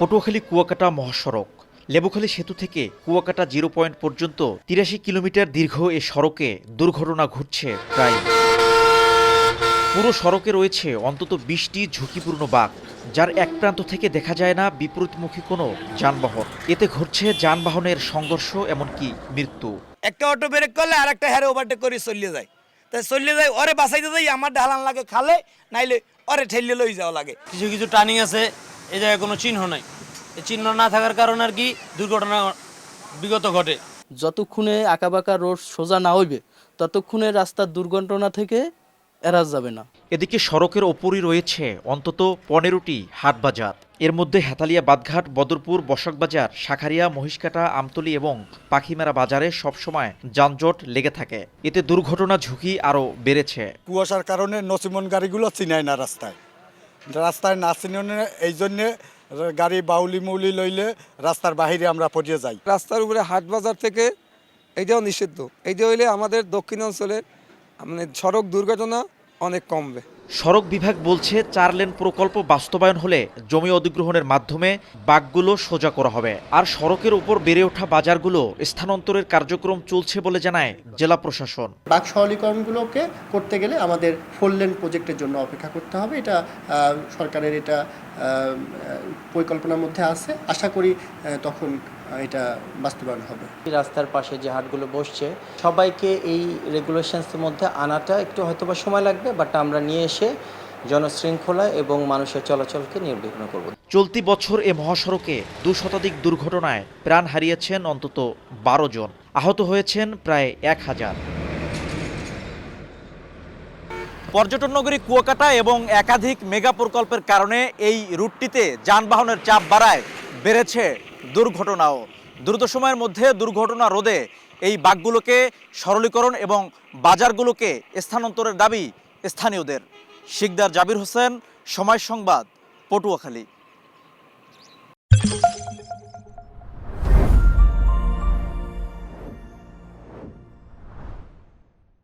পটুয়াখালী কুয়াকাটা মহাসড়ক। লেবুখালী সেতু থেকে কুয়াকাটা জিরো পয়েন্ট পর্যন্ত তিরাশি কিলোমিটার দীর্ঘ এ সড়কে দুর্ঘটনা ঘটছে প্রায়। পুরো সড়কে রয়েছে অন্তত বিশটি ঝুঁকিপূর্ণ বাঁক যার এক প্রান্ত থেকে দেখা যায় না বিপরীতমুখী কোনো যানবাহন। এতে ঘটছে যানবাহনের সংঘর্ষ এমনকি মৃত্যু। একটা অটো ব্রেক করলে আর একটা হ্যারে ওভারটেক করে চলিয়ে যায়। তাই চলিয়ে যায় ওরে বাঁচাইতে যাই আমার ঢালান লাগে খালে নাইলে ওরে ঠেললে লই যাওয়া লাগে। কিছু কিছু টার্নিং আছে এই জায়গায় কোনো চিহ্ন নাই। এই চিহ্ন না থাকার কারণে আর কি দুর্ঘটনা বিগত ঘটে। যতক্ষণে আঁকাবাঁকা রোড সোজা না হইবে ততক্ষণে রাস্তার দুর্ঘটনা থেকে এড়া যাবে না। এদিকে সড়কের ওপরই রয়েছে অন্তত পনেরোটি হাট বাজার এর মধ্যে হেতালিয়া বাদঘাট বদরপুর বসাকবাজার শাখারিয়া মহিষকাটা আমতলি এবং পাখিমেরা বাজারে সবসময় যানজট লেগে থাকে। এতে দুর্ঘটনা ঝুঁকি আরও বেড়েছে। কুয়াশার কারণে নসিমন গাড়িগুলো চিনায় না রাস্তায়। রাস্তায় না চিনে এই জন্যে গাড়ি বাউলি মৌলি লইলে রাস্তার বাহিরে আমরা পড়িয়ে যাই। রাস্তার উপরে হাট বাজার থেকে এইটাও নিষিদ্ধ। এইটা হইলে আমাদের দক্ষিণ অঞ্চলে মানে সড়ক দুর্ঘটনা অনেক কমবে। সড়ক বিভাগ বলছে চার লেন প্রকল্প বাস্তবায়ন হলে জমি অধিগ্রহণের মাধ্যমে বাঘগুলো সোজা করা হবে। আর সড়কের উপর বেড়ে ওঠা বাজারগুলো স্থানান্তরের কার্যক্রম চলছে বলে জানায় জেলা প্রশাসন। বাঘ সরলীকরণগুলোকে করতে গেলে আমাদের ফোর লেন প্রজেক্টের জন্য অপেক্ষা করতে হবে। এটা সরকারের এটা পরিকল্পনার মধ্যে আছে। আশা করি তখন এটা বাস্তবায়ন হবে। রাস্তার পাশে যে হাটগুলো বসছে সবাইকে এই রেগুলেশনসের মধ্যে আনাটা একটু হয়তোবা সময় লাগবে বাট আমরা নিয়ে এসে জনশৃঙ্খলা এবং মানুষের চলাচলকে নির্বিঘ্ন করব। চলতি বছর এ মহাসড়কে দু শতাধিক দুর্ঘটনায় প্রাণ হারিয়েছেন অন্তত বারো জন। আহত হয়েছেন প্রায় এক হাজার। পর্যটন নগরী কুয়াকাটা এবং একাধিক মেগা প্রকল্পের কারণে এই রুটটিতে যানবাহনের চাপ বাড়ায় বেড়েছে দুর্ঘটনাও। দ্রুত সময়ের মধ্যে দুর্ঘটনা রোধে এই বাঘগুলোকে সরলীকরণ এবং বাজারগুলোকে স্থানান্তরের দাবি স্থানীয়দের। শিকদার জাবির হোসেন সময় সংবাদ পটুয়াখালী।